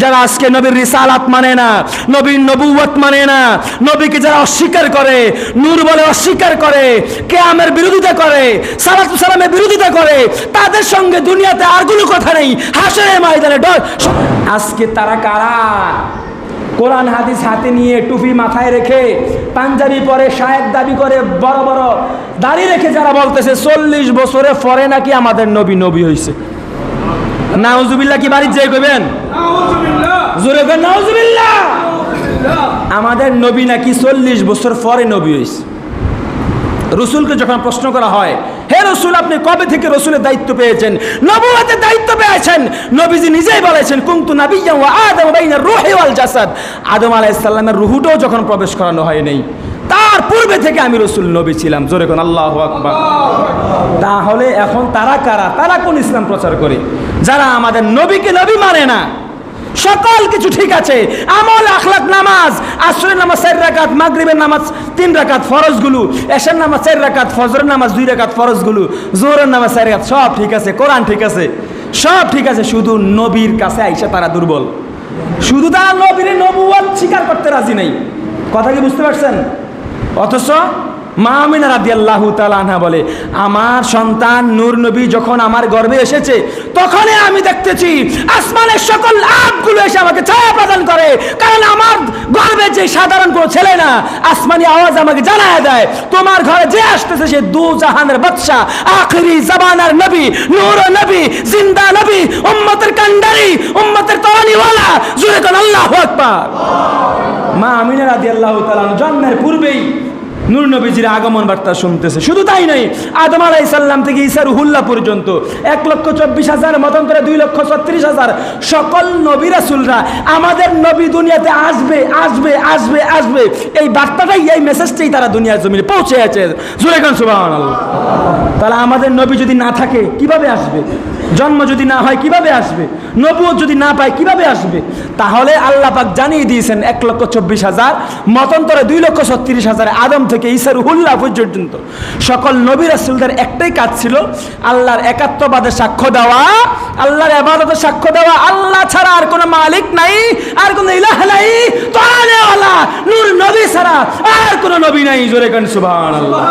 যারা আজকে নবীর রিসালাত মানে না, নবীর নবুয়ত মানে না, নবীকে যারা অস্বীকার করে, নূর বলে অস্বীকার করে, কেয়ামের বিরোধিতা করে, সালাত সালামের বিরোধিতা করে, তাদের সঙ্গে দুনিয়াতে আর কোনো কথা নেই। হাসরের ময়দানে ডর আজকে তারা কারা? কোরআন, হাদিস হাতে নিয়ে টুপি মাথায় রেখে পাঞ্জাবি পরে শায়েক দাবি করে বড় বড় দাড়ি রেখে যারা বলতেছে, চল্লিশ বছরে পরে নাকি আমাদের নবী নবী হয়েছে নাউজুবিল্লাহ কি বাড়ির যাই কইবেন? জোরে কর নাউজুবিল্লাহ! আমাদের নবী নাকি চল্লিশ বছর পরে নবী হয়েছে রসুলকে যখন প্রশ্ন করা হয় হে রসুল আপনি কবে থেকে রসুলের দায়িত্ব পেয়েছেন? নবুয়াতের দায়িত্ব পেয়েছেন? নবীজি নিজেই বলেছেন কুন্তু ওয়া আদম বাইনা রূহি ওয়াল জাসাদ। আদম আলাইহিস সালামের রুহুটাও যখন প্রবেশ করানো হয় নাই তার পূর্বে থেকে আমি রসুল নবী ছিলাম। জোরে কোন আল্লাহু আকবার। তাহলে এখন তারা কারা? তারা কোন ইসলাম প্রচার করে? যারা আমাদের নবীকে নবী মানে না, সকল কিছু ঠিক আছে। আমল, আখলাক, নামাজ, আসরের নামাজ চার রাকাত, মাগরিবের নামাজ তিন রাকাত ফরজগুলো, এশার নামাজ চার রাকাত, ফজরের নামাজ দুই রাকাত ফরজগুলো, জোহরের নামাজ চার রাকাত, সব ঠিক আছে, কোরআন ঠিক আছে। সব ঠিক আছে, শুধু নবীর কাছে আইসা তারা দুর্বল। শুধু তারা নবীর নবুয়াত স্বীকার করতে রাজি নেই। কথা কি বুঝতে পারছেন? অথচ মা আমিনা রাদিয়াল্লাহু তাআলা আনহা বলে, আমার সন্তান নূর নবী যখন আমার গর্ভে এসেছে, তখনই আমি দেখতেছি আসমানের সকল আপগুলো এসে আমাকে ছায়া প্রদান করে। কারণ আমার গর্ভে যে সাধারণ কোনো ছেলে না, আসমানি আওয়াজ আমাকে জানায় দেয়, তোমার ঘরে যে আসতেছে সে দু জাহানের বাদশা, আখরি জামানার নবী, নূর নবী, জিন্দা নবী, উম্মতের কান্ডারি উম্মতের তওয়ানিওয়ালা কোন আল্লাহু আকবার। মা আমিনা রাদিয়াল্লাহু তাআলা জন্মের পূর্বেই নূর নবীজির আগমন বার্তা শুনতেছে। শুধু তাই নয়, আদম আলাই সাল্লাম থেকে ঈসা রুহুল্লাহ পর্যন্ত এক লক্ষ চব্বিশ হাজার, মতন করে দুই লক্ষ ছত্রিশ হাজার সকল নবী রাসুলরা আমাদের নবী দুনিয়াতে আসবে আসবে আসবে আসবে। এই বার্তাটাই, এই মেসেজটাই তারা দুনিয়ার জমিনে পৌঁছে আছে জুড়ে খান সুবাহ তাহলে আমাদের নবী যদি না থাকে, কীভাবে আসবে? জন্ম যদি না হয় কীভাবে আসবে? নবুয়ত যদি না পায় কীভাবে আসবে? তাহলে আল্লাহ পাক জানিয়ে দিয়েছেন এক লক্ষ চব্বিশ হাজার, মতন্তরে দুই লক্ষ ছত্রিশ হাজার আদম থেকে ঈসার হুল্লাহ পর্যন্ত। সকল নবী রাসুলদের একটাই কাজ ছিল আল্লাহর একাত্মবাদে সাক্ষ্য দেওয়া, আল্লাহর আবাদতে সাক্ষ্য দেওয়া। আল্লাহ ছাড়া আর কোনো মালিক নাই, আর কোনো ইলাহ নাই। নূর নবী ছাড়া আর কোনো নবী নাই। জোরে কান, সুবহানাল্লাহ।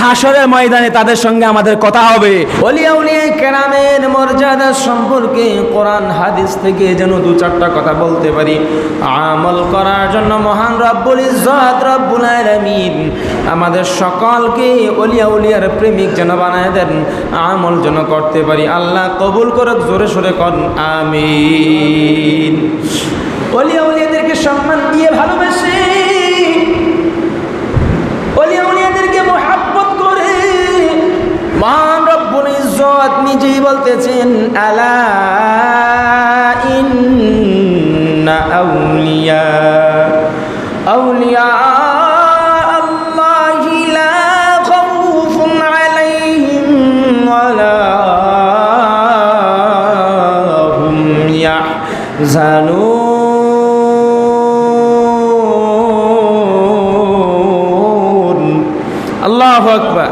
হাসরের ময়দানে তাদের সঙ্গে আমাদের কথা হবে। অলিয়া উলিয়া কেরামের মর্যাদা সম্পর্কে কোরআন, হাদিস থেকে যেন দু চারটা কথা বলতে পারি। আমল করার জন্য মহান রব্বুল ইজ্জত, রব্বুল আলামিন। আমাদের সকলকে অলিয়া উলিয়ার প্রেমিক যেন বানায় দেন, আমল যেন করতে পারি। আল্লাহ কবুল করক, জোরে সোরে কর আমিন। অলিয়া উলিয়াদেরকে সম্মান দিয়ে ভালোবেসে অলিয়া উলিয়াদেরকে মোহাব্বত করে মহান রব্বুল ইজ্জত নিজেই বলতেছেন আলা ইন্না আউলিয়া। আউলিয়া ইয়াহজানুন। আল্লাহু আকবার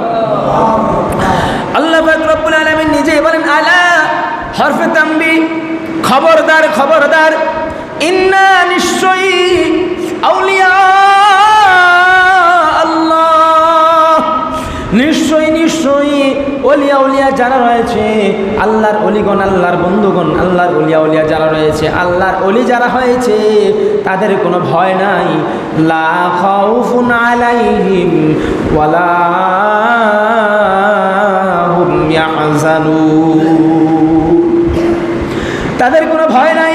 আল্লাহ পাক রব্বুল আলামিন নিজেই বলেন আলা হরফে তাম্বি খবরদার। ইন্না নিশ্চয়ই আউলিয়া আল্লাহ। নিশ্চয়ই নিশ্চয়ই অলিয়া উলিয়া যারা রয়েছে, আল্লাহর অলিগণ, আল্লাহর বন্ধুগণ, আল্লাহর অলিয়া উলিয়া যারা রয়েছে, আল্লাহর অলি যারা হয়েছে, তাদের কোনো ভয় নাই। লা খাউফুন আলাইহিম ওয়ালা হুম ইয়াহজানুন তাদের কোনো ভয় নাই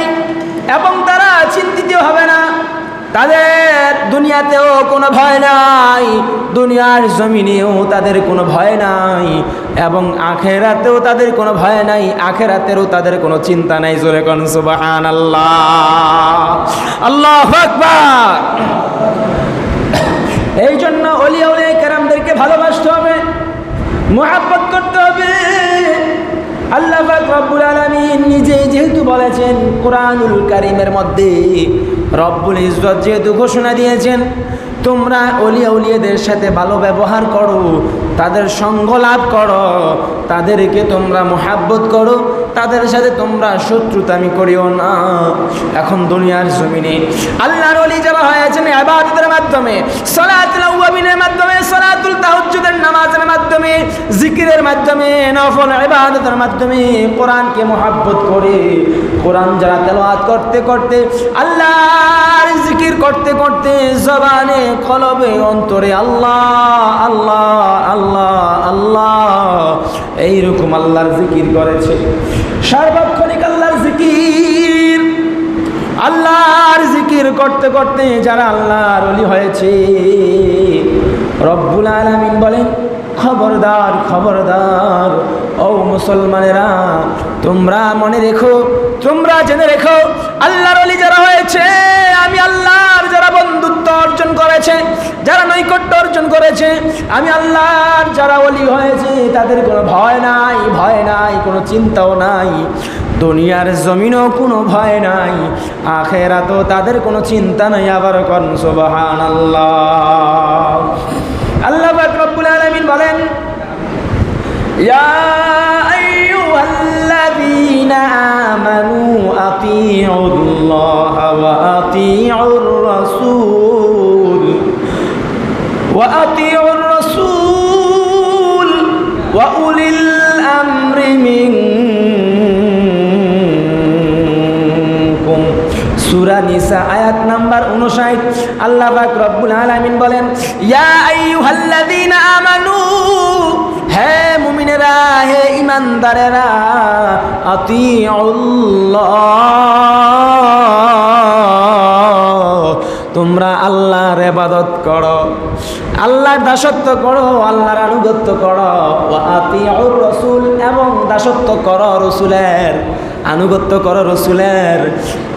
এবং তারা চিন্তিত হবে না তাদের দুনিয়াতেও কোনো ভয় নাই, দুনিয়ার জমিনেও তাদের কোনো ভয় নাই, এবং আখেরাতেও তাদের কোনো ভয় নাই, আখেরাতেরও তাদের কোনো চিন্তা নাই। জোরে কোন সুবাহান আল্লাহ আল্লাহ এই জন্য অলিয়া উলিয়া কেরামদেরকে ভালোবাসতে হবে, মোহাব্বত করতে হবে। আল্লাহ রব্বুল আলমিন নিজেই যেহেতু বলেছেন কোরআনুল কারিমের মধ্যে রব্বুল ইজরত যেহেতু ঘোষণা দিয়েছেন, তোমরা অলিয়া উলিয়াদের সাথে ভালো ব্যবহার করো, তাদের সঙ্গ লাভ করো তাদেরকে তোমরা মোহাব্বত করো, তাদের সাথে তোমরা শত্রুতামি করিও না। এখন দুনিয়ার জমিনে আল্লাহর ওলি যারা হয়েছেন ইবাদতের মাধ্যমে, সালাতুল আওয়াবিনের মাধ্যমে, সালাতুল তাহাজ্জুদের নামাজের মাধ্যমে, জিকিরের মাধ্যমে, নফল ইবাদতের মাধ্যমে কোরআনকে মোহাব্বত করে, কোরআন যারা তেলাওয়াত করতে করতে, আল্লাহর জিকির করতে করতে জবানে, কলবে, অন্তরে আল্লাহ আল্লাহ আল্লাহ আল্লাহ এইরকম আল্লাহর জিকির করেছে। সার্বক্ষণিক আল্লাহর জিকির। আল্লাহর জিকির করতে করতে যারা আল্লাহর অলি হয়েছে, রব্বুল আলামিন বলেন, খবরদার খবরদার, ও মুসলমানেরা, তোমরা মনে রেখো, তোমরা জেনে রেখো, আল্লাহর অলি যারা হয়েছে, আমি আল্লাহর যারা অর্জন করেছে, যারা নৈকট্য অর্জন করেছে, আমি আল্লাহর যারা অলি হয়েছে, তাদের কোনো ভয় নাই ভয় নাই, কোনো চিন্তাও নাই। দুনিয়ার জমিনও কোনো ভয় নাই আখেরা তো তাদের কোনো চিন্তা নাই, আবার কন সুবহান আল্লাহ আল্লাহ রব্বুল আলামিন বলেন আমানু আতিউল্লাহ ওয়া আতিউর রাসূল। রাসূল ওয়া উলিল আমরি মিনকুম সূরা আয়াত নাম্বার 59 আল্লাহ পাক রব্বুল আলামিন বলেন, ইয়া আইয়ুহাল্লাযীনা আমানু, হে মুমিনেরা, হে ইমানদারেরা আতিউল্লাহ, তোমরা আল্লাহর ইবাদত করো। আল্লাহর দাসত্ব করো, আল্লাহর আনুগত্য করো রসুল এবং দাসত্ব করো রসুলের, আনুগত্য করো রসুলের।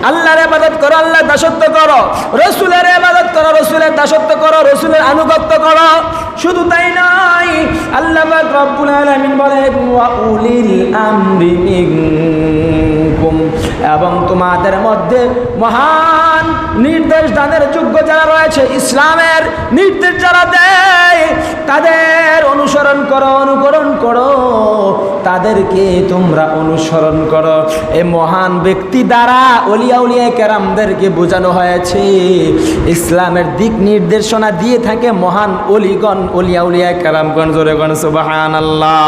আল্লাহর ইবাদত করো, আল্লাহর দাসত্ব করো, রসুলের ইবাদত করো, রসুলের দাসত্ব করো, রসুলের আনুগত্য করো। শুধু তাই নয়, আল্লাহ রব্বুল আলামিন বলেন, ওয়া উলিল আমরি এবং তোমাদের মধ্যে মহান নির্দেশ দানের যোগ্য যারা রয়েছে, ইসলামের নির্দেশ যারা দেয়, তাদের অনুসরণ করো, অনুকরণ করো। তাদেরকে তোমরা অনুসরণ করো। এ মহান ব্যক্তি দ্বারা অলিয়া উলিয়া কেরামদেরকে বোঝানো হয়েছে। ইসলামের দিক নির্দেশনা দিয়ে থাকে মহান অলিগণ, অলিয়া উলিয়া কেরামগণ, জোরে গণ সুবাহান আল্লাহ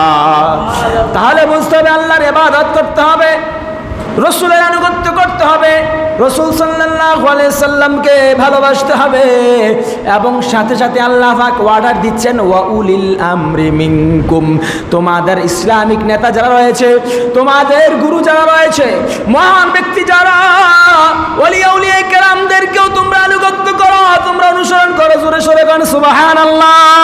তাহলে বুঝতে হবে আল্লাহর এবাদত করতে হবে। রসুলের আনুগত্য করতে হবে। রসুল সাল্লাহ ভালোবাসতে হবে এবং সাথে সাথে আল্লাহ পাক অর্ডার দিচ্ছেন, ওয়া উলিল আমরি মিনকুম। তোমাদের ইসলামিক নেতা যারা রয়েছে, তোমাদের গুরু যারা রয়েছে, মহান ব্যক্তি যারা কেরামদেরকেও তোমরা আনুগত্য করো, তোমরা অনুসরণ করো জোরে সরে গান সুবাহান আল্লাহ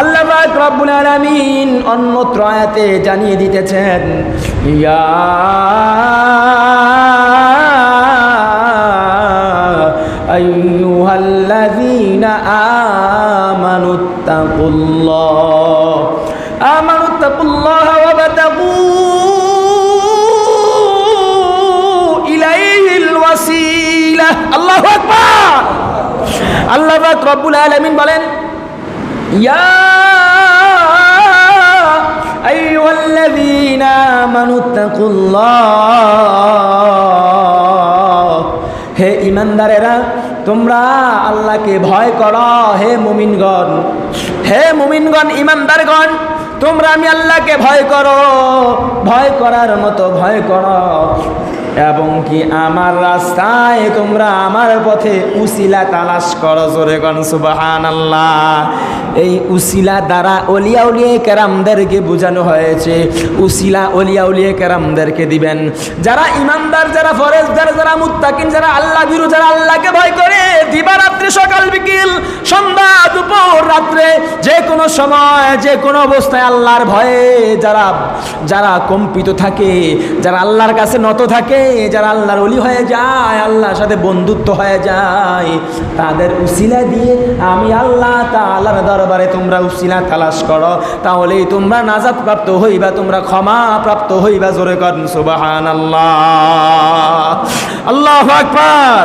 আল্লাহ পাক রব্বুল আলামিন অন্যত্র আয়াতে জানিয়ে দিতেছেন, ইয়া আইয়ুহাল্লাযীনা আমানু তাকুল্লাহ আমানু তাকুল্লাহ ওয়াবতাগু ইলাইহিল ওয়াসিলা। আল্লাহু আকবার। আল্লাহ পাক রব্বুল আলামিন বলেন ইয়া آمنوا اتقوا الله. হে ইমানদারেরা, তোমরা আল্লাহকে ভয় করো, হে মুমিনগণ। হে মুমিনগণ, ইমানদারগণ তোমরা আমি আল্লাহকে ভয় করো, ভয় করার মতো ভয় করো। এবং কি আমার রাস্তায় তোমরা আমার পথে উসিলা তালাশ করো জোরে গণ সুবাহান আল্লাহ এই উসিলা দ্বারা অলিয়া উলিয়া কেরামদেরকে বোঝানো হয়েছে। উসিলা অলিয়া উলিয়া কেরামদেরকে দিবেন। যারা ইমানদার, যারা ফরেজদার, যারা মুত্তাকিন, যারা আল্লাহ বিরু, যারা আল্লাহকে ভয় করে দিবারাত্রি সকাল, বিকেল, সন্ধ্যা, দুপুর, রাত্রে যে কোনো সময়, যে কোনো অবস্থায় আল্লাহর ভয়ে যারা যারা কম্পিত থাকে, যারা আল্লাহর কাছে নত থাকে, যারা আল্লাহর অলি হয়ে যায়, আল্লাহর সাথে বন্ধুত্ব হয়ে যায়, তাদের উসিলা দিয়ে আমি আল্লাহ তাআলার দরবারে তোমরা উসিলা তালাশ করো। তাহলেই তোমরা নাজাত প্রাপ্ত হইবা, তোমরা ক্ষমা প্রাপ্ত হইবা, জোরে কর সুবাহান আল্লাহ আল্লাহ আকবার।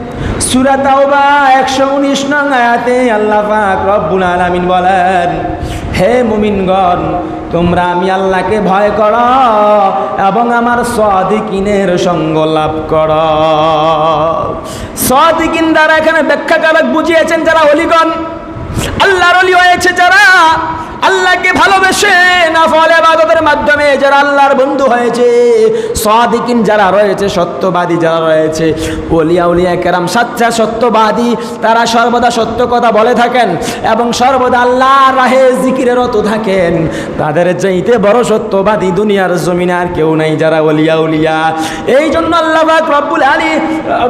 সূরা তাওবা 119 নং আয়াতে আল্লাহ পাক রব্বুল আলামিন বলেন, হে মুমিনগণ, তোমরা আমি আল্লাহকে ভয় করো এবং আমার সাদিকিনের সঙ্গ লাভ করো। সাদিকিন দ্বারা এখানে ব্যাখ্যাকারক বুঝিয়েছেন যারা অলিগণ, আল্লাহর অলি হয়েছে যারা আল্লাহকে ভালোবেসে নাফল ইবাদতের মাধ্যমে যারা আল্লাহর বন্ধু হয়েছে, সাদিকিন যারা রয়েছে, সত্যবাদী যারা রয়েছে, ওলিয়া উলিয়া কেরাম, সাচ্চা সত্যবাদী, তারা সর্বদা সত্য কথা বলে থাকেন এবং সর্বদা আল্লাহর রাহে জিকিরে রত থাকেন। তাদের চাইতে বড় সত্যবাদী দুনিয়ার জমিনে আর কেউ নাই যারা ওলিয়া উলিয়া। এই জন্য আল্লাহ রব্বুল আলী,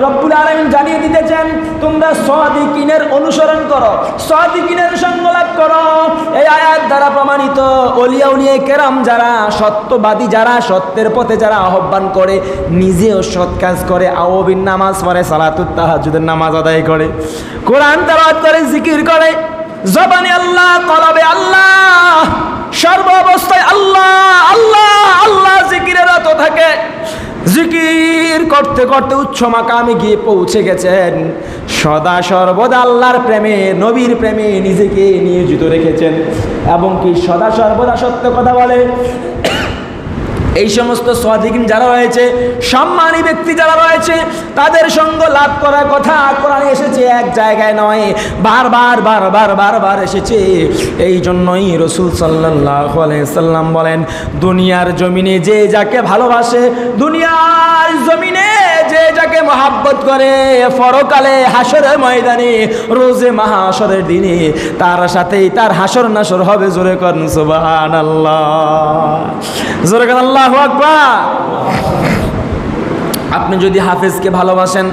রব্বুল আলমিন জানিয়ে দিতেছেন, তোমরা সাদিকিনের অনুসরণ করো, সাদিকিনের সঙ্গ করো। এই আয়াত দ্বারা প্রমাণিত অলিয়া উলিয়া কেরাম যারা, সত্যবাদী যারা, সত্যের পথে যারা আহ্বান করে, নিজেও সৎ কাজ করে আওবিন নামাজ পড়ে, সালাতুত তাহাজুদের নামাজ আদায় করে। কোরআন তালাত করে, জিকির করে। জবানে আল্লাহ, কলবে আল্লাহ সর্ব অবস্থায় আল্লাহ আল্লাহ আল্লাহ জিকিরের রত থাকে। জিকির করতে করতে উচ্চ মাকামে গিয়ে পৌঁছে গেছেন। সদা সর্বদা আল্লাহর প্রেমে, নবীর প্রেমে নিজেকে নিয়োজিত রেখেছেন। এবং কি সদা সর্বদা সত্য কথা বলে? এই সমস্ত স্বাধীন যারা রয়েছে, সম্মানী ব্যক্তি যারা রয়েছে, তাদের সঙ্গ লাভ করার কথা কোরআনে এসেছে, এক জায়গায় নয়, বারবার বারবার বারবার এসেছে। এই জন্যই রসুল সাল্লাহ সাল্লাম বলেন, দুনিয়ার জমিনে যে যাকে ভালোবাসে, দুনিয়ার জমিনে যে যাকে মহাব্বত করে, পরকালে হাসরের ময়দানে, রোজে মাহাসরের দিনে, তার সাথেই তার হাসর নাসর হবে, জোরে করেন সুবাহান আল্লাহ জোরে করেন আল্লাহ। আকবার। আপনি যদি হাফেজকে ভালোবাসেন,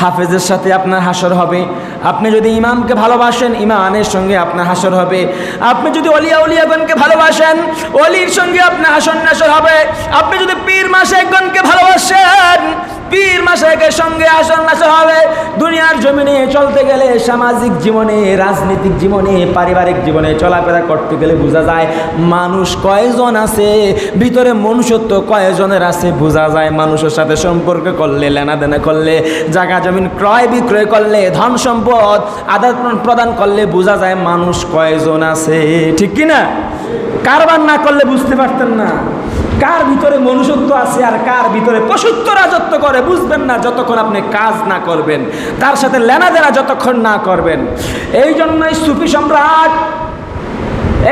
হাফেজের সাথে আপনার হাসর হবে। আপনি যদি ইমামকে ভালোবাসেন, ইমানের সঙ্গে আপনার হাসর হবে। আপনি যদি অলিয়া উলিয়াগণকে ভালোবাসেন, অলির সঙ্গে আপনার হাসর নাসর হবে। আপনি যদি পীর মাসেকগণকে ভালোবাসেন পীর মাসেকের সঙ্গে আসন নাসর হবে। দুনিয়ার জমিনে চলতে গেলে সামাজিক জীবনে, রাজনৈতিক জীবনে, পারিবারিক জীবনে চলাফেরা করতে গেলে বোঝা যায়, মানুষ কয়জন আছে? ভিতরে মনুষ্যত্ব কয়জনের আছে বোঝা যায়। মানুষের সাথে সম্পর্ক করলে, লেনাদেনা করলে, জায়গা জমিন ক্রয় বিক্রয় করলে, ধন সম্পদ আদান প্রদান করলে বোঝা যায় মানুষ কয়জন আছে। ঠিক কি না কারবার না করলে বুঝতে পারতেন না। কার ভিতরে মনুষ্যত্ব আছে আর কার ভিতরে পশুত্ব রাজত্ব করে বুঝবেন না যতক্ষণ আপনি কাজ না করবেন। তার সাথে লেনাদেনা যতক্ষণ না করবেন। এই জন্যই সুফি সম্রাট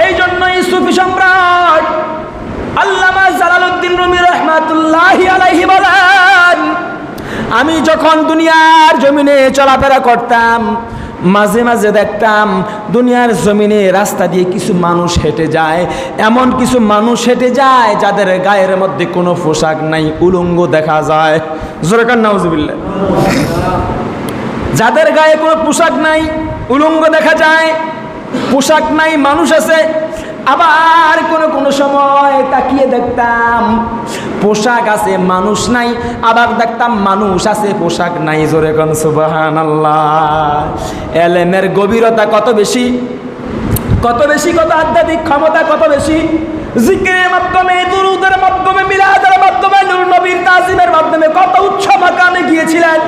এই জন্যই সুফি সম্রাট আল্লামা জালালউদ্দিন রুমি রহমাতুল্লাহি আলাইহি বলেন, আমি যখন দুনিয়ার জমিনে চলাফেরা করতাম মাঝে মাঝে দেখতাম দুনিয়ার জমিনে রাস্তা দিয়ে কিছু মানুষ হেঁটে যায়। এমন কিছু মানুষ হেঁটে যায় যাদের গায়ের মধ্যে কোনো পোশাক নাই, উলঙ্গ দেখা যায়। জোরেকার নাউজুবিল্লাহ যাদের গায়ে কোনো পোশাক নাই, উলঙ্গ দেখা যায়। পোশাক নাই, মানুষ আছে। আবার কোনো কোনো সময় তাকিয়ে দেখতাম পোশাক আছে, মানুষ নাই, আবার দেখতাম মানুষ আছে, পোশাক নাই জোরে কোন সুবাহান এলেমের গভীরতা কত বেশি? কত বেশি, কত আধ্যাত্মিক ক্ষমতা কত বেশি? জিকিরের মাধ্যমে, দুরুদের মাধ্যমে, মিলাদের মাধ্যমে, নূর নবীর তাজিমের মাধ্যমে কত উচ্চ মাকামে গিয়েছিলেন?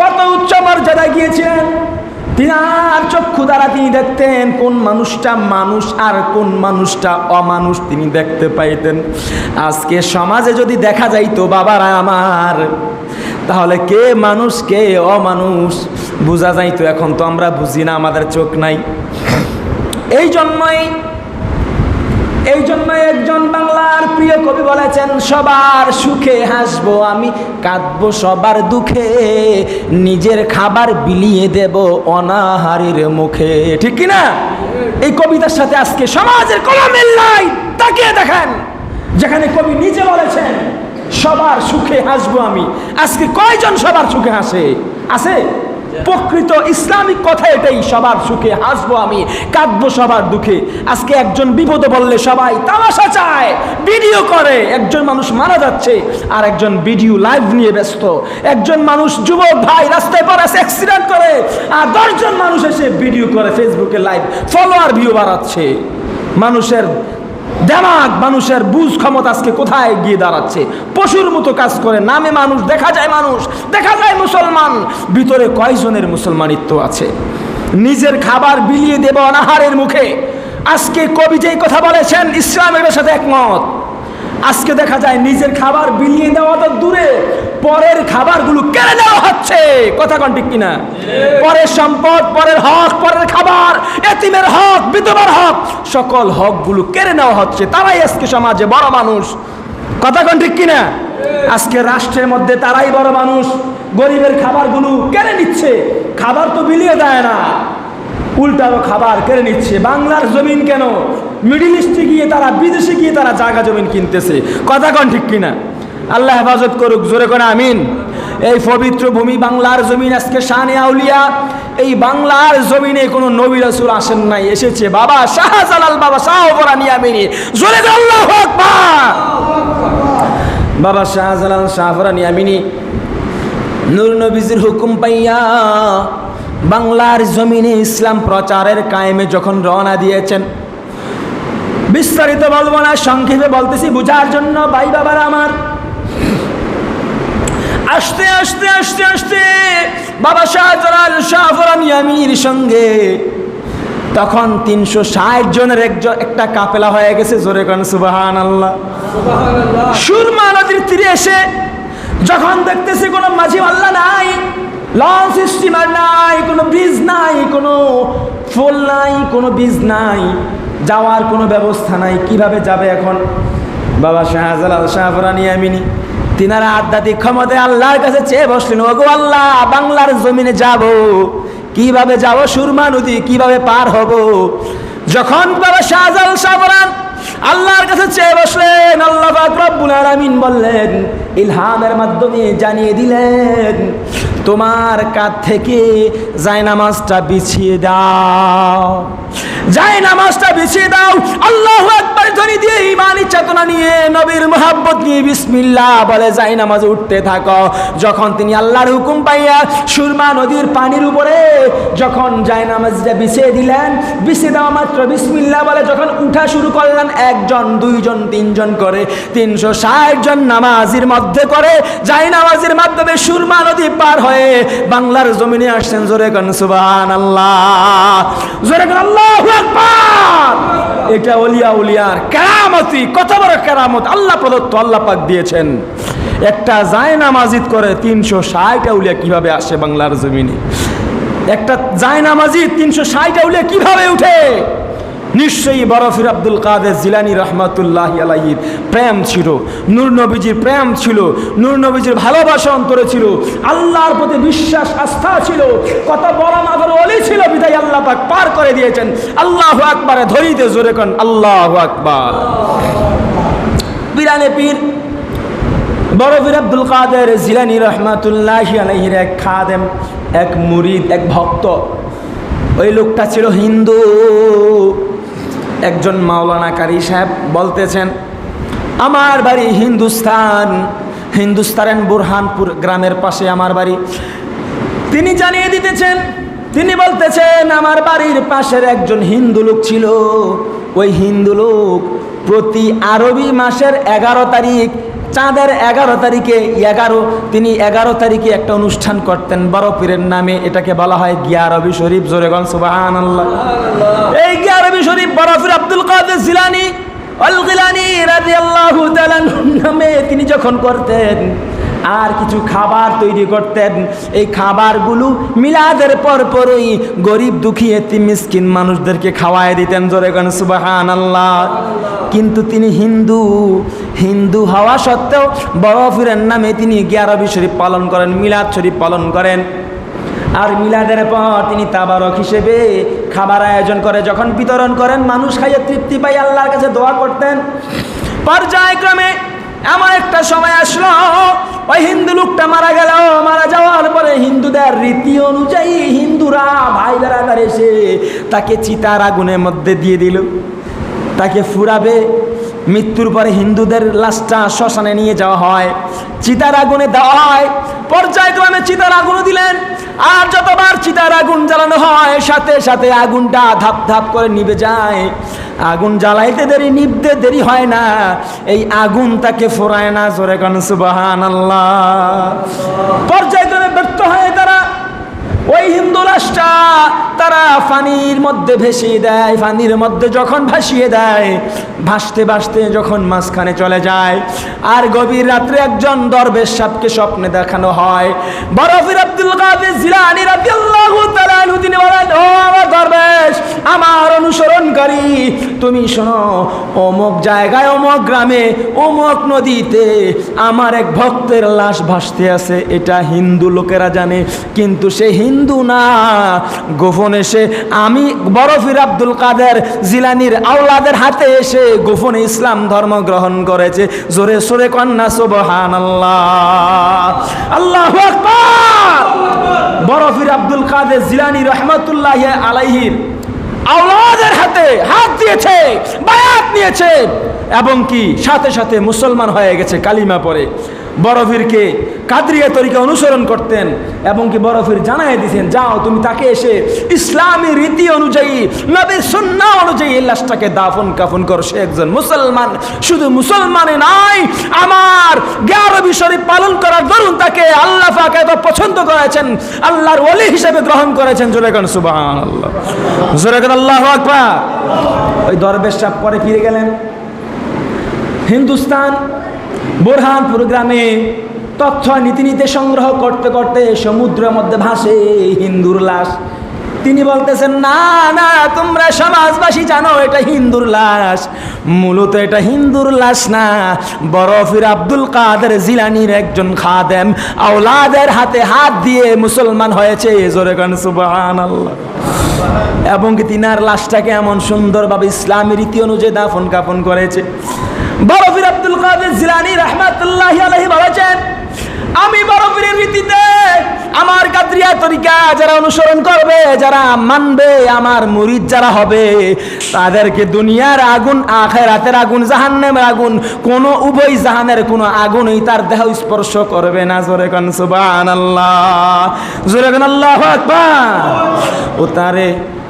কত উচ্চ মর্যাদা গিয়েছিলেন? তিনার চক্ষু দ্বারা তিনি দেখতেন কোন মানুষটা মানুষ আর কোন মানুষটা অমানুষ তিনি দেখতে পাইতেন। আজকে সমাজে যদি দেখা যাইতো, বাবারা আমার, তাহলে কে মানুষ, কে অমানুষ? বোঝা যাইতো, এখন তো আমরা বুঝি না, আমাদের চোখ নাই। এই জন্যই এই জন্য একজন বাংলার প্রিয় কবি বলেছেন, সবার সুখে হাসব আমি, কাঁদবো সবার দুঃখে, নিজের খাবার বিলিয়ে দেব অনাহারের মুখে। ঠিক কি না এই কবিতার সাথে আজকে সমাজের কোনো মিল নাই তাকিয়ে দেখেন, যেখানে কবি নিজে বলেছেন, সবার সুখে হাসবো আমি। আজকে কয়জন সবার সুখে হাসে? আছে? প্রকৃত ইসলামিক কথা এটাই, সবার সুখে হাসবো আমি, কাঁদবো সবার দুঃখে। আজকে একজন বিপদে বললে সবাই তামাশা চায়, ভিডিও করে, একজন মানুষ মারা যাচ্ছে, আর একজন ভিডিও লাইভ নিয়ে ব্যস্ত। একজন মানুষ যুবক ভাই রাস্তায় পর আছে অ্যাক্সিডেন্ট করে, আর দশজন মানুষ এসে ভিডিও করে ফেসবুকে লাইভ ফলোয়ার ভিউ বাড়াচ্ছে। মানুষের দেমাগ মানুষের বুঝ ক্ষমতা আজকে কোথায় গিয়ে দাঁড়াচ্ছে? পশুর মতো কাজ করে, নামে মানুষ, দেখা যায় মানুষ, দেখা যায় মুসলমান। ভিতরে কয়জনের মুসলমানিত্ব আছে? নিজের খাবার বিলিয়ে দেব অনাহারের মুখে। আজকে কবি যেই কথা বলেছেন ইসলামের সাথে একমত। আজকে দেখা যায় নিজের খাবার বিলিয়ে দেওয়া তো দূরে, পরের খাবারগুলো কেড়ে নেওয়া হচ্ছে। কথা কন ঠিক কিনা? পরের সম্পদ, পরের হক, পরের খাবার, এতিমের হক, বিধবার হক, সকল হকগুলো কেড়ে নেওয়া হচ্ছে। তারাই আজকে সমাজে বড় মানুষ। কথা কন ঠিক কিনা? আজকে রাষ্ট্রের মধ্যে তারাই বড় মানুষ। গরিবের খাবারগুলো কেড়ে নিচ্ছে। খাবার তো বিলিয়ে দেয় না। উল্টারও খাবার কেড়ে নিচ্ছে। বাংলার জমিন কেন? মিডিল ইস্টে গিয়ে তারা, বিদেশে গিয়ে তারা জায়গা জমিন কিনতেছে। কথা কন ঠিক কিনা? আল্লাহ হেফাজত করুক, জোরে করে আমিন। এই পবিত্র ভূমি বাংলার জমিন আজকে শানে আউলিয়া। এই বাংলার জমিনে কোনো নবী রাসূল আসেন নাই, এসেছে। বাবা শাহজালাল, বাবা শাহপরানি আমিনী। জোরে আল্লাহু বাবা শাহজালাল শাহপরানি আমিনী। নূর নবীজির হুকুম পাইয়া বাংলার জমিনে ইসলাম প্রচারের কায়েমে যখন রওনা দিয়েছেন, বিস্তারিত বলব না, সংক্ষেপে বলতেছি, বুঝার জন্য, ভাই বাবার আমার। আস্তে আস্তে আস্তে আস্তে, বাবা শাহজালাল শাহফরান ইয়ামির সঙ্গে তখন তিনশো ষাট জনের একজন একটা কাপেলা হয়ে গেছে, জোরে কান সুবাহান আল্লাহ সুরমা নদীর তীরে এসে যখন দেখতেছে কোনো মাঝি আল্লাহ নাই লঞ্চ স্টিমার নাই কোনো ব্রিজ নাই, কোনো ফুল নাই, কোনো বীজ নাই, যাওয়ার কোনো ব্যবস্থা নাই, কীভাবে যাবে এখন? বাবা শাহজালাল শাহফরানি আমিনী, তিনারা আধ্যাত্মিক ক্ষমতায় আল্লাহর কাছে চেয়ে বসলেন, ওগো আল্লাহ, বাংলার জমিনে যাব, কীভাবে যাব সুরমা নদী, কীভাবে পার হব? যখন বাবা শাহজালাল শাহফরান আল্লাহর কাছে চেয়ে বসলেন, আল্লাহ রব্বুল আলামিন বললেন, ইলহামের মাধ্যমে জানিয়ে দিলেন তোমার কাছ থেকে জায়নামাজটা বিছিয়ে দাও। জায়নামাজটা বিছিয়ে দাও। আল্লাহু আকবার ধ্বনি দিয়ে ইমানি চেতনা নিয়ে নবীর মোহাব্বত নিয়ে বিসমিল্লাহ বলে জায়নামাজে উঠতে থাকো। যখন তিনি আল্লাহর হুকুম পাইয়া সুরমা নদীর পানির উপরে যখন জায়নামাজটা বিছিয়ে দিলেন, বিছিয়ে দেওয়া মাত্র বিসমিল্লাহ বলে যখন উঠা শুরু করলেন, একজন, দুইজন, তিনজন করে তিনশো ষাট জন নামাজির মধ্যে করে যাই নামাজের মাধ্যমে সুরমা নদী পার হয়ে বাংলার জমিনে আসছেন, জোরে কন আল্লাহ জোরে আল্লাহ এটা অলিয়া উলিয়ার কেরামতি, কত বড় কেরামত। আল্লাহ প্রদত্ত, আল্লাহ পাক দিয়েছেন। একটা যায় নামাজিদ করে তিনশো ষাট আউলিয়া কীভাবে আসে বাংলার জমিনে? একটা যায় নামাজি তিনশো ষাট আউলিয়া কীভাবে উঠে? নিশ্চয়ই বরফির আব্দুল কাদের জিলানি রহমাতুল্লাহ আলাইহির প্রেম ছিল, নূর নবীজির প্রেম ছিল, নূর নবীজির ভালোবাসা অন্তরে ছিল, আল্লাহর প্রতি বিশ্বাস, আস্থা ছিল, কত বড় মাথার অলি ছিল, বিদায় আল্লাহ পাক পার করে দিয়েছেন। আল্লাহ আকবারে ধরিতে জোরে কন, আল্লাহ আকবার। বিরানে পীর, বরফির আব্দুল কাদের জিলানি রহমাতুল্লাহ আলাইহির এক খাদেম, এক মুরিদ, এক ভক্ত। ওই লোকটা ছিল হিন্দু। একজন মাওলানা কারি সাহেব বলতেছেন, আমার বাড়ি হিন্দুস্তান, হিন্দুস্তানের বুরহানপুর গ্রামের পাশে আমার বাড়ি। তিনি জানিয়ে দিতেছেন, তিনি বলতেছেন, আমার বাড়ির পাশের একজন হিন্দু লোক ছিল। ওই হিন্দু লোক প্রতি আরবি মাসের এগারো তারিখ চাঁদের এগারো তারিখে এগারো, তিনি এগারো তারিখে একটা অনুষ্ঠান করতেন বড় পীরের নামে, এটাকে বলা হয় গিয়ারবি শরীফ জোরেগন সুবাহান আল্লাহ এই গিয়ারবি শরীফ বরফির আব্দুল কাদের জিলানি অল গিলানি রাদিয়াল্লাহু আল্লাহ নামে তিনি যখন করতেন আর কিছু খাবার তৈরি করতেন। এই খাবারগুলো মিলাদের পর পরই গরিব দুঃখী এতি মিসকিন মানুষদেরকে খাওয়াই দিতেন জোরে সুবাহান আল্লাহ কিন্তু তিনি হিন্দু। হিন্দু হওয়া সত্ত্বেও বড় ফিরের নামে তিনি গিয়ারবি শরীফ পালন করেন, মিলাদ শরীফ পালন করেন। আর মিলাদের পর তিনি তাবারক হিসেবে খাবার আয়োজন করে, যখন বিতরণ করেন, মানুষ খাইয়ে তৃপ্তি পাই আল্লাহর কাছে দোয়া করতেন। পর্যায়ক্রমে এমন একটা সময় আসলো, ওই হিন্দু লোকটা মারা গেল। মারা যাওয়ার পরে হিন্দুদের রীতি অনুযায়ী হিন্দুরা ভাই বেড়াদার এসে তাকে চিতার আগুনের মধ্যে দিয়ে দিল। তাকে ফুরাবে। মৃত্যুর পরে হিন্দুদের লাশটা শ্মশানে নিয়ে যাওয়া হয়। চিতার আগুনে দেওয়া হয়। পর্যায়ক্রমে চিতার আগুনও দিলেন। আর যতবার চিতার আগুন জ্বালানো হয়, সাথে সাথে আগুনটা ধাপ ধাপ করে নিভে যায়। আগুন জ্বালাইতে দেরি নিবতে দেরি হয় না। এই আগুন তাকে ফোরায় না, জোরে কান সুবাহান আল্লাহ পর্যায়ক্রমে ব্যর্থ হয় তারা। ওই হিন্দু লাশটা তারা পানির মধ্যে ভেসিয়ে দেয়, পানির মধ্যে যখন ভাসিয়ে দেয় ভাসতে ভাসতে যখন মাঝখানে চলে যায়, আর গভীর রাত্রে একজন দরবেশ সাপকে স্বপ্নে দেখানো হয়। বরফির আব্দুল কাদের জিলানি রাদিয়াল্লাহু তাআলা বলেন, ও আমার দরবেশ, আমার অনুসরণকারী, তুমি শোনো, অমুক জায়গায়, অমুক গ্রামে, অমুক নদীতে আমার এক ভক্তের লাশ ভাসতে আছে। এটা হিন্দু লোকেরা জানে, কিন্তু সে হিন্দু না। গোপনে সে, আমি বরফির আব্দুল কাদের জিলানির আওলাদের হাতে এসে গোপনে ইসলাম ধর্ম গ্রহণ করেছে। জোরে সোরে কন্যা সুবহান আল্লাহ আল্লাহ বরফির আব্দুল কাদের জিলানি রহমতুল্লাহ আলাইহির আওলাদের হাতে হাত দিয়েছে, বায়াত নিয়েছে, এবং কি সাথে সাথে মুসলমান হয়ে গেছে, কালিমা পরে বরফিরকে কাদরিয়া তরিকা অনুসরণ করতেন এবং কি বরফির জানাই দিয়েছেন যাও, তুমি তাকে এসে ইসলামী রীতি অনুযায়ী নবীর সুন্না অনুযায়ী এই লাশটাকে দাফন কাফন কর। সে একজন মুসলমান, শুধু মুসলমানে নাই আমার গ্যারবি শরীফ পালন করার দরুন তাকে আল্লাহ পাক এত পছন্দ করেছেন, আল্লাহর ওলি হিসেবে গ্রহণ করেছেন। জোরেগান সুবাহান আল্লাহ জোরেগান আল্লাহ আকবার। ওই দরবেশ সাহেব পরে ফিরে গেলেন। হিন্দুস্তান বোরহানপুর গ্রামে তথ্য নীতিনীতি সংগ্রহ করতে করতে সমুদ্রের মধ্যে ভাসে হিন্দুর লাশ। তিনি বলতেছেন, না না, তোমরা সমাজবাসী জানো, এটা হিন্দুর লাশ। মূলত এটা হিন্দুর লাশ না। বরফির আব্দুল কাদের জিলানির একজন খাদেম আওলাদের হাতে হাত দিয়ে মুসলমান হয়েছে জোরে গান আল্লাহ এবং তিনার লাশটাকে এমন সুন্দরভাবে ইসলামী রীতি অনুযায়ী দাফন কাফন করেছে। বরফির আব্দুল কাদের জিলানি রহমাতুল্লাহ আলহি বলেছেন, আমি বরফিরের ভিত্তিতে আমার কাদ্রিয়া তরিকা যারা অনুসরণ করবে, যারা মানবে, আমার মুরিদ যারা হবে, তাদেরকে দুনিয়ার আগুন, আখেরাতের আগুন, জাহান্নামের আগুন, কোন উভয় জাহানের কোনো আগুনই তার দেহ স্পর্শ করবে না। জোরে কান, সুবহানাল্লাহ। জোরে কান, আল্লাহু আকবার। ও তারে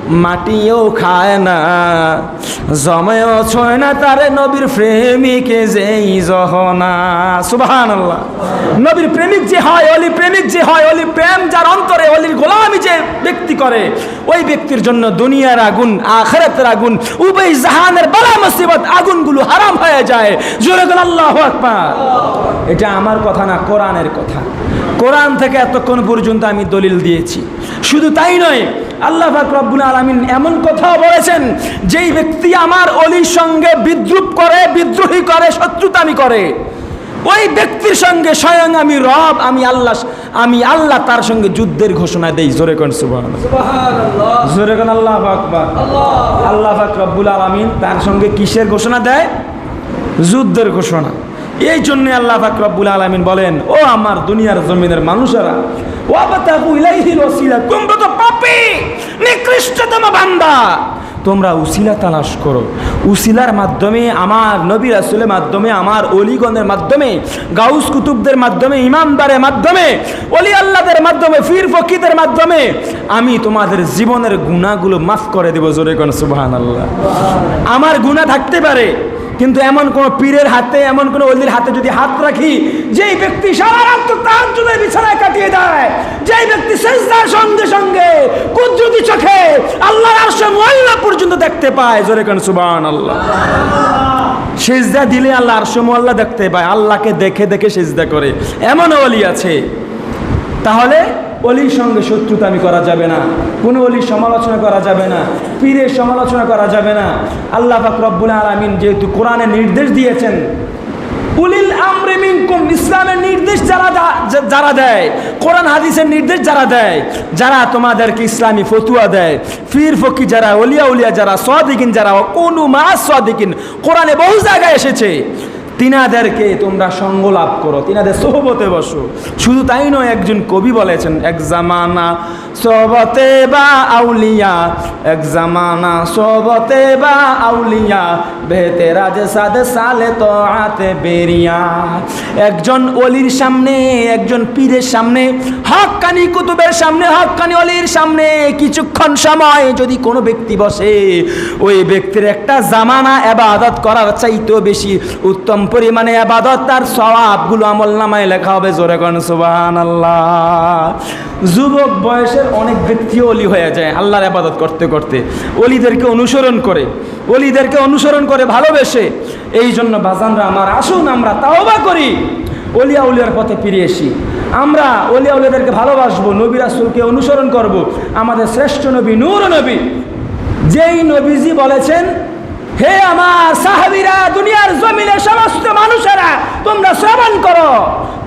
মাটিও খায় না। জমেও ছয় না তারে নবীর প্রেমিকে যেই জহনা। সুবাহান আল্লাহ নবীর প্রেমিক যে হয়, অলি প্রেমিক যে হয়, অলি প্রেম যার অন্তরে, অলির গোলামি যে ব্যক্তি করে, ওই ব্যক্তির জন্য দুনিয়ার আগুন, আখেরাতের আগুন উভয় জাহানের বালা মুসিবত আগুনগুলো হারাম হয়ে যায়। জোরে গেল আল্লাহ আকবার। এটা আমার কথা না, কোরআনের কথা। কোরআন থেকে এতক্ষণ পর্যন্ত আমি দলিল দিয়েছি। শুধু তাই নয় আল্লাহ রব্বুল আলামিন এমন কথাও বলেছেন যেই ব্যক্তি আমার অলির সঙ্গে বিদ্রুপ করে বিদ্রোহী করে শত্রুতামি করে ওই ব্যক্তির সঙ্গে স্বয়ং আমি রব আমি আল্লাহ আমি আল্লাহ তার সঙ্গে যুদ্ধের ঘোষণা দেই। জোরে কোন সুবহানাল্লাহ? জোরে কোন আল্লাহ আকবার? আল্লাহ পাক রব্বুল আলামিন তার সঙ্গে কিসের ঘোষণা দেয়? যুদ্ধের ঘোষণা। এই জন্য আল্লাহ পাক রব্বুল আলামিন বলেন, ও আমার দুনিয়ার জমিনের মানুষেরা তোমরা তো পাপী, নিকৃষ্টতম বান্দা। তোমরা উসিলা তালাশ করো। উসিলার মাধ্যমে আমার নবী রাসুলের মাধ্যমে, আমার অলিগণের মাধ্যমে, গাউস কুতুবদের মাধ্যমে, ইমামদারের মাধ্যমে অলি আল্লাহদের মাধ্যমে, ফির ফকিদের মাধ্যমে, আমি তোমাদের জীবনের গুণাগুলো মাফ করে দেবো জোরে কোন সুবাহান আল্লাহ আমার গুণা থাকতে পারে কিন্তু এমন কোন পীরের হাতে, এমন কোন অলির হাতে যদি হাত রাখি, যেই ব্যক্তি সারা রাত তার জন্য বিছানায় কাটিয়ে দেয়, যেই ব্যক্তি সেজদার সঙ্গে সঙ্গে কুদরতি চোখে আল্লাহর আরশে পর্যন্ত দেখতে পায়, জোরে কান সুবান আল্লাহ সেজদা দিলে আল্লাহ আরশে মোয়াল্লা দেখতে পায়, আল্লাহকে দেখে দেখে সেজদা করে। এমন অলি আছে। তাহলে অলির সঙ্গে শত্রুতামি করা যাবে না। কোনো অলির সমালোচনা করা যাবে না। পীরের সমালোচনা করা যাবে না। আল্লাহ পাক রব্বুল আলামিন যেহেতু কোরআনে নির্দেশ দিয়েছেন, উলিল আমরে মিনকুম, ইসলামের নির্দেশ যারা যারা দেয়, কোরআন হাদিসের নির্দেশ যারা দেয়, যারা তোমাদেরকে ইসলামী ফতুয়া দেয়, ফির ফকি যারা, অলিয়া উলিয়া যারা, সদিকিন যারা কোনু মা সদিকিন, কোরআনে বহু জায়গায় এসেছে। তিনাদেরকে তোমরা সঙ্গ লাভ করো, তিনাদের সোহবতে বসো। শুধু তাই নয়, একজন কবি বলেছেন, এক জামানা সোহবতে বা আউলিয়া, এক জামানা সোহবতে বা আউলিয়া, বেহতে রাজ সাদ সালে তো আতে বেরিয়া। একজন অলির সামনে, একজন পীরের সামনে, হক্কানি কুতুবের সামনে, হক্কানি অলির সামনে কিছুক্ষণ সময় যদি কোনো ব্যক্তি বসে, ওই ব্যক্তির একটা জামানা এবাদত করার চাইতেও বেশি উত্তম পরিমাণে আবাদত, তার স্বভাবগুলো আমল নামায় লেখা হবে জোরে করেন সুবাহান আল্লাহ যুবক বয়সের অনেক ব্যক্তি অলি হয়ে যায়, আল্লাহর আবাদত করতে করতে। অলিদেরকে অনুসরণ করে, অলিদেরকে অনুসরণ করে ভালোবেসে। এই জন্য বাজানরা, আমার আসুন, আমরা তাওবা করি। অলিয়া উলিয়ার পথে ফিরে এসি। আমরা অলিয়া উলিয়াদেরকে ভালোবাসবো, নবী রাসুলকে অনুসরণ করব। আমাদের শ্রেষ্ঠ নবী নূর নবী। যেই নবীজি বলেছেন, হে আমার সাহাবিরা, দুনিয়ার জমিনে সমস্ত মানুষেরা তোমরা শ্রবণ করো।